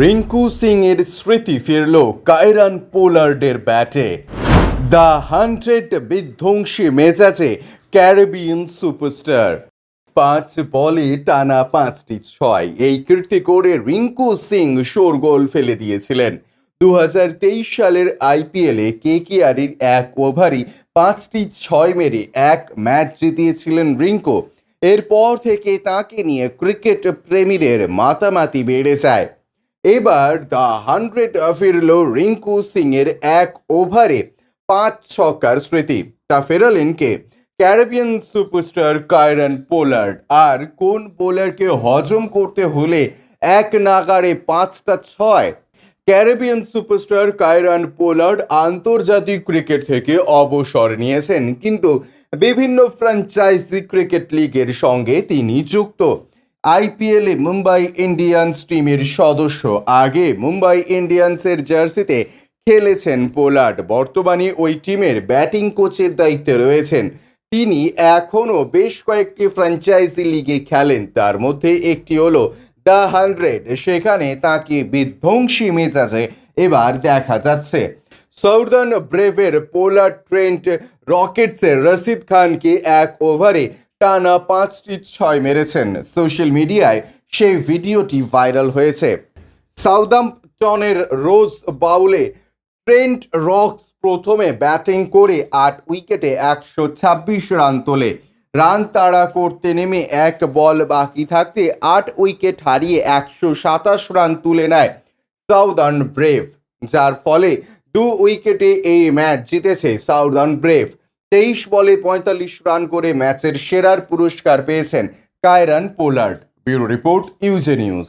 রিঙ্কু সিং এর স্মৃতি ফিরল কায়রান পোলার্ডের ব্যাটে। দ্য হান্ড্রেড বিধ্বংসী মেজাজে ক্যারিবিয়ান সুপারস্টার। পাঁচ বলে টানা পাঁচটি ছয়। এই কীর্তি করে রিঙ্কু সিং শোরগোল ফেলে দিয়েছিলেন। দু হাজার তেইশ সালের আইপিএলে কেকেআরির এক ওভারই পাঁচটি ছয় মেরে এক ম্যাচ জিতিয়েছিলেন রিঙ্কু। এরপর থেকে তাকে নিয়ে ক্রিকেট প্রেমীদের মাতামাতি বেড়ে যায়। এবার দ্য হান্ড্রেড ফিরল রিঙ্কু সিং এর এক ওভারে পাঁচ ছক্কার স্মৃতি। তা ফেরালেন কে? Caribbean superstar Kieron Pollard. আর কোন বোলারকে হজম করতে হলে এক নাগারে পাঁচটা ছয়? ক্যারিবিয়ান সুপারস্টার কায়রান পোলার্ড আন্তর্জাতিক ক্রিকেট থেকে অবসর নিয়েছেন, কিন্তু বিভিন্ন ফ্র্যাঞ্চাইজি ক্রিকেট লিগের সঙ্গে তিনি যুক্ত। আইপিএলে মুম্বাই ইন্ডিয়ান্স টিমের সদস্য। আগে মুম্বাই ইন্ডিয়ান্সের জার্সিতে খেলেছেন পোলার্ড। বর্তমানে ওই টিমের ব্যাটিং কোচের দায়িত্বে রয়েছেন। তিনি এখনও বেশ কয়েকটি ফ্র্যাঞ্চাইজি লিগে খেলেন। তার মধ্যে একটি হলো দ্য হান্ড্রেড। সেখানে তাকে বিধ্বংসী মেজাজে এবার দেখা যাচ্ছে। সাউদার্ন ব্রেভের পোলার ট্রেন্ট রকেটসের রশিদ খানকে এক ওভারে টানা পাঁচটি ছয় মেরেছেন সোশ্যাল মিডিয়ায়। সেই ভিডিওটি ভাইরাল হয়েছে। সাউদাম্পটনের রোজ বাউলে ট্রেন্ট রক্স প্রথমে ব্যাটিং করে আট উইকেটে একশো ছাব্বিশ রান তোলে। রান তাড়া করতে নেমে এক বল বাকি থাকতে আট উইকেট হারিয়ে একশো সাতাশ রান তুলে নেয় সাউদার্ন ব্রেভ, যার ফলে দু উইকেটে এই ম্যাচ জিতেছে সাউদার্ন ব্রেভ। তেইশ বলে পঁয়তাল্লিশ রান করে ম্যাচের সেরার পুরস্কার পেয়েছেন Kieron Pollard. Bureau report ইউজে news.